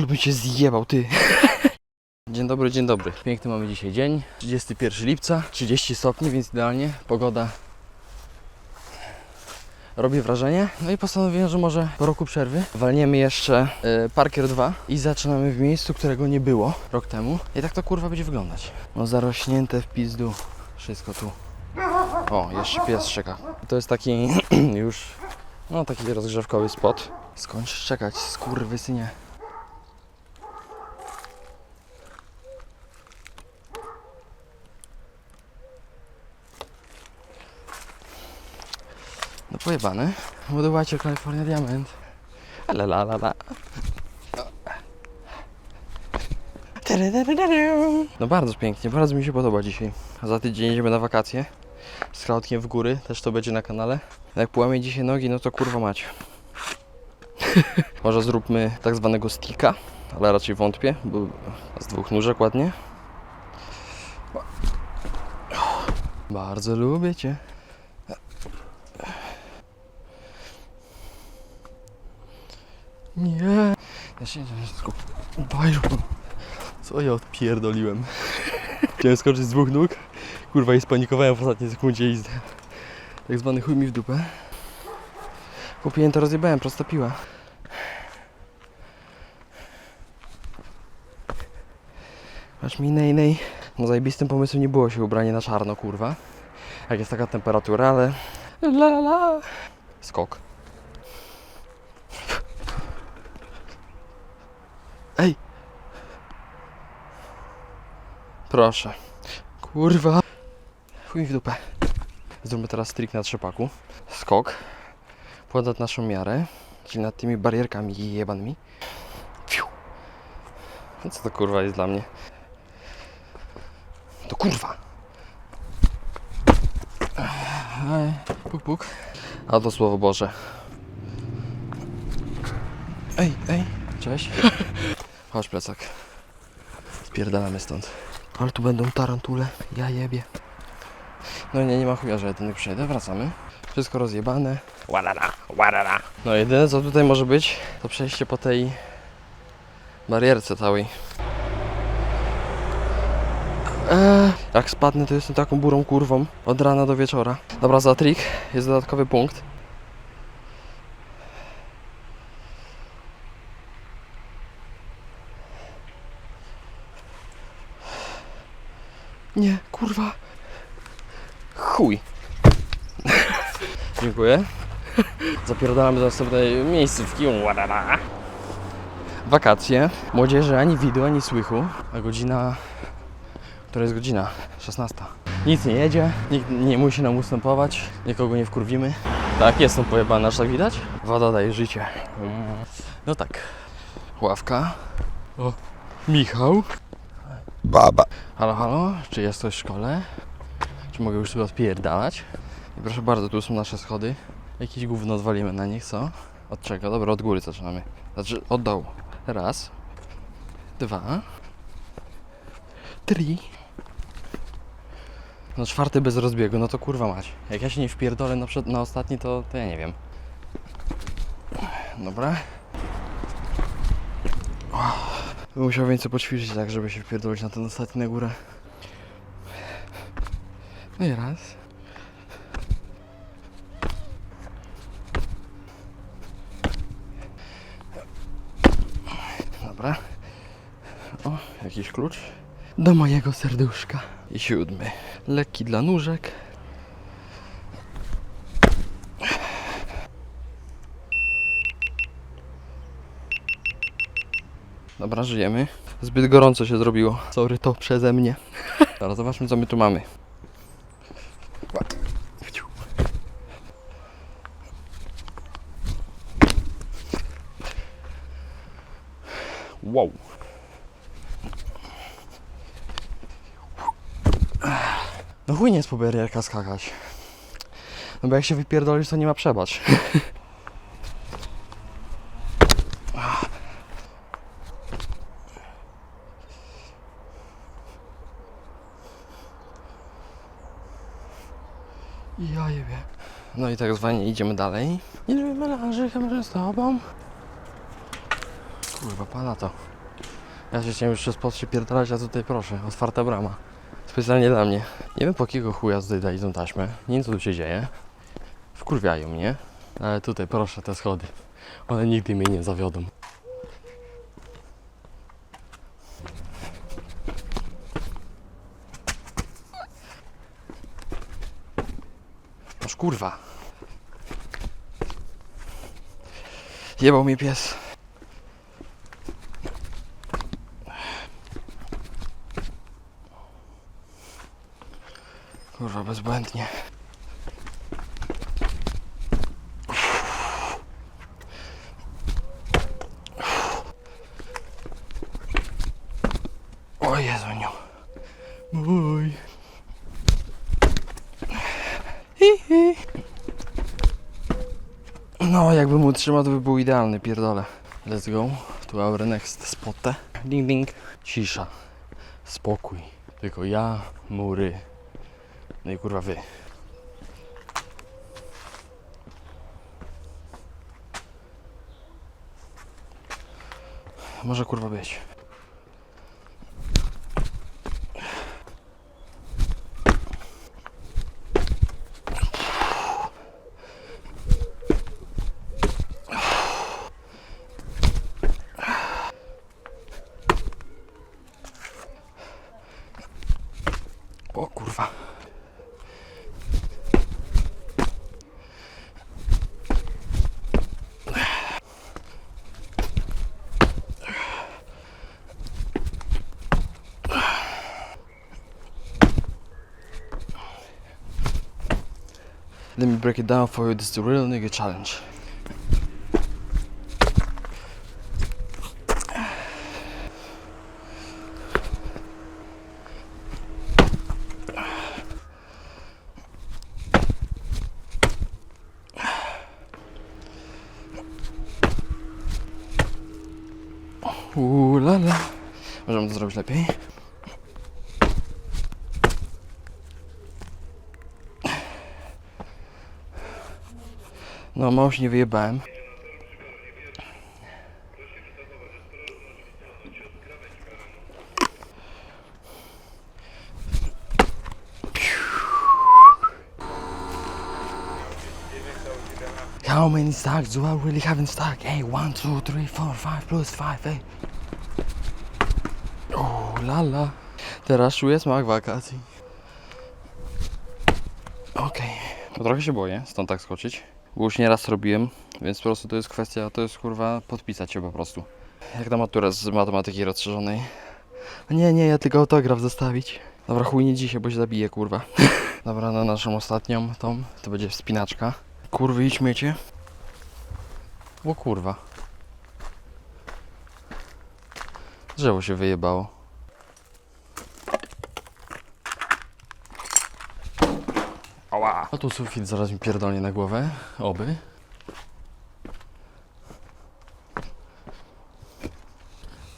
Ale bym zjebał, ty. Dzień dobry, dzień dobry. Piękny mamy dzisiaj dzień. 31 lipca, 30 stopni, więc idealnie. Pogoda robi wrażenie. No i postanowiłem, że może po roku przerwy walniemy jeszcze y, Parker 2 i zaczynamy w miejscu, którego nie było rok temu. I tak to kurwa będzie wyglądać. No zarośnięte w pizdu. Wszystko tu. O, jeszcze pies czeka. To jest taki już, no taki rozgrzewkowy spot. Skończ czekać, skurwysynie. No pojebany. Budowajcie California Diamond. La la la la. No bardzo pięknie, bardzo mi się podoba dzisiaj. Za tydzień jedziemy na wakacje. Z Klaudkiem w góry, też to będzie na kanale. Jak połamię dzisiaj nogi, no to kurwa macie. Może zróbmy tak zwanego sticka, ale raczej wątpię, bo z dwóch nóżek ładnie. Bardzo lubię Cię. Nie. Ja się nie. Baju. Co ja odpierdoliłem? Chciałem skoczyć z dwóch nóg. Kurwa i spanikowałem w ostatniej sekundzie i tak zwany chuj mi w dupę. Kupiłem to rozjebałem, prosta piła. Masz mi nej nej. No zajebistym pomysłem nie było się ubranie na czarno, kurwa. Jak jest taka temperatura, ale... La la. Skok. Ej! Proszę. Kurwa. Chuj mi w dupę. Zróbmy teraz trik na trzepaku. Skok. Ponad naszą miarę. Czyli nad tymi barierkami jebanymi. Fiu. No co to kurwa jest dla mnie? To kurwa. Puk puk. A to słowo Boże. Ej, ej, cześć. Chodź plecak. Spierdalamy stąd. Ale tu będą tarantule. Ja jebie. No nie, nie ma chuja, że tędy przejdę. Wracamy. Wszystko rozjebane. Ładana, ładana. No jedyne co tutaj może być, to przejście po tej barierce całej. Eee, jak spadnę, to jestem taką burą kurwą od rana do wieczora. Dobra, za trik jest dodatkowy punkt. Nie, kurwa. Chuj. Dziękuję. Zapierdalamy do następnej miejscówki. Ładana. Wakacje. Młodzieży ani widu, ani słychu. A godzina... Która jest godzina? 16. Nic nie jedzie, nikt nie musi nam ustępować, nikogo nie wkurwimy. Tak, jestem pojebany, aż tak widać? Woda daje życie. No tak. Ławka. O, Michał. Baba. Halo, halo, czy jest ktoś w szkole? Czy mogę już sobie odpierdalać? I proszę bardzo, tu są nasze schody. Jakieś gówno odwalimy na nich, co? Od czego? Dobra, od góry zaczynamy. Znaczy, od dołu. Raz. Dwa. Trzy. No czwarty bez rozbiegu, no to kurwa mać. Jak ja się nie wpierdolę na, przed, na ostatni, to, to ja nie wiem. Dobra. Musiał więcej poćwiczyć tak, żeby się wpierdolić na ten ostatni na górę. No i raz. Dobra. O, jakiś klucz. Do mojego serduszka. I siódmy. Lekki dla nóżek. Dobra, żyjemy. Zbyt gorąco się zrobiło. Sorry, to przeze mnie. Teraz zobaczmy, co my tu mamy. Wow. No chuj nie jest po barierka skakać. No bo jak się wypierdolisz, to nie ma przebacz. Ja jebie. No i tak zwanie idziemy dalej. Nie melanży, kamerę z tobą. Kurwa, pana to. Ja się chciałem przez pot się pierdalać, a tutaj proszę, otwarta brama. Specjalnie dla mnie. Nie wiem po jakiego chuja tutaj dali tą taśmę. Co tu się dzieje. Wkurwiają mnie. Ale tutaj proszę te schody. One nigdy mnie nie zawiodą. Aż kurwa. Jebał mnie pies. Kurwa, bezbłędnie. O Jezuniu. Mój. No, jakbym utrzymał, to by był idealny, pierdolę. Let's go to our next spot. Ding, ding. Cisza. Spokój. Tylko ja, mury. No i kurwa wy. Może kurwa być. Let me break it down for you. This is the real nigga challenge. Uuu, la la. Możemy to zrobić lepiej. No, mało się nie wyjebałem. How many stacks do I really have in stock? Hey, one, two, three, four, five plus five, hey. O, lala. Teraz czuję smak wakacji. Okej. Bo trochę się boję stąd tak skoczyć. Bo już nieraz robiłem, więc po prostu to jest kwestia, to jest kurwa podpisać się po prostu. Jak na maturę z matematyki rozszerzonej. Nie, nie, ja tylko autograf zostawić. Dobra, chuj nie dzisiaj, bo się zabiję, kurwa. Dobra, na naszą ostatnią tą, to będzie wspinaczka. Kurwy i śmiecie. O kurwa. Drzewo się wyjebało. A tu sufit zaraz mi pierdolnie na głowę. Oby.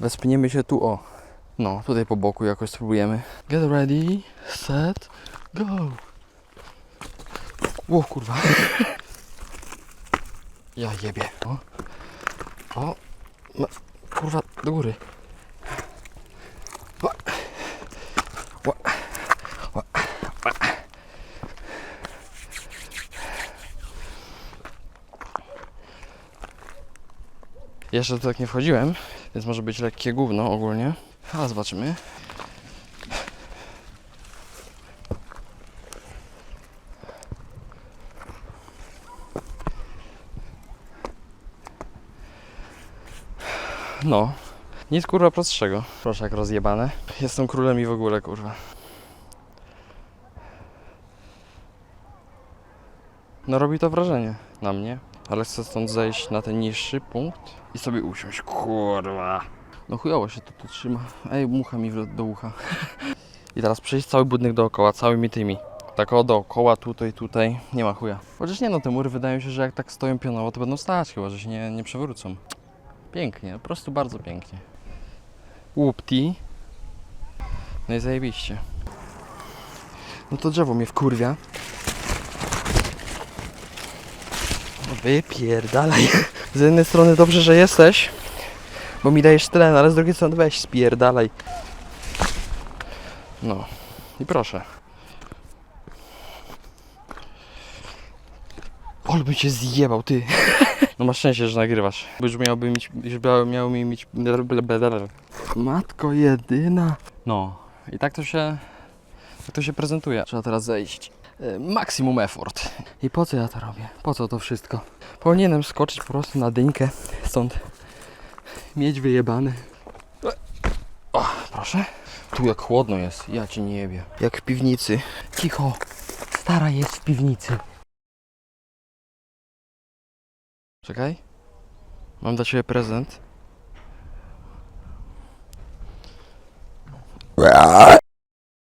Wespniemy się tu o. No, tutaj po boku jakoś spróbujemy. Get ready, set, go. O kurwa. Ja jebie. O. O. No, kurwa, do góry. O. O. O. O. Jeszcze tu tak nie wchodziłem, więc może być lekkie gówno ogólnie. Ale zobaczymy. No. Nic kurwa prostszego. Proszę jak rozjebane. Jestem królem i w ogóle kurwa. No robi to wrażenie na mnie. Ale chcę stąd zejść na ten niższy punkt i sobie usiąść. Kurwa. No chujowo się to tu trzyma. Ej, mucha mi w- do ucha. I teraz przejść cały budynek dookoła, całymi tymi. Tak o dookoła, tutaj, tutaj. Nie ma chuja. Chociaż nie no, te mury wydają się, że jak tak stoją pionowo, to będą stać chyba, że się nie, nie przewrócą. Pięknie, po prostu bardzo pięknie. Łupti. No i zajebiście. No to drzewo mnie wkurwia. Wypierdalaj. Z jednej strony dobrze, że jesteś, bo mi dajesz tlen, ale z drugiej strony weź spierdalaj. No i proszę. Ol by cię zjebał, ty. No masz szczęście, że nagrywasz. Bo już miałby mieć, już miał, mi mieć... Matko jedyna. No i tak to się... Tak to się prezentuje. Trzeba teraz zejść. E, Maksimum effort. I po co ja to robię? Po co to wszystko? Powinienem skoczyć po prostu na dyńkę stąd. Mieć wyjebany. O, proszę. Tu jak chłodno jest, ja ci nie jebie. Jak w piwnicy. Cicho. Stara jest w piwnicy. Czekaj. Mam dla ciebie prezent.